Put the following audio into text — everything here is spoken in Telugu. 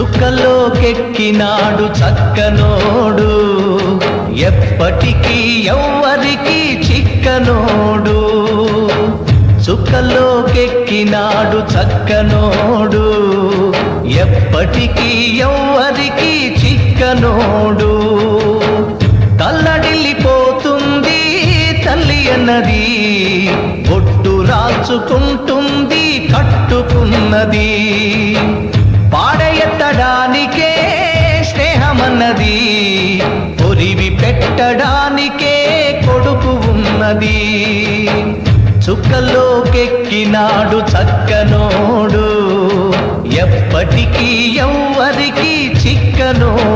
సుఖలోకెక్కినాడు చక్కనోడు. ఎప్పటికీ ఎవ్వరికి చిక్కనోడు. సుఖలోకెక్కినాడు చక్కనోడు. ఎప్పటికీ ఎవ్వరికి చిక్కనోడు. తల్లడిల్లిపోతుంది తల్లి అన్నది. పొట్టు రాచుకుంటుంది కట్టుకున్నది. పెట్టడానికే కొడుకు ఉన్నది. చుక్కలోకెక్కినాడు చక్కనోడు. ఎప్పటికీ ఎవ్వరికి చిక్కనోడు.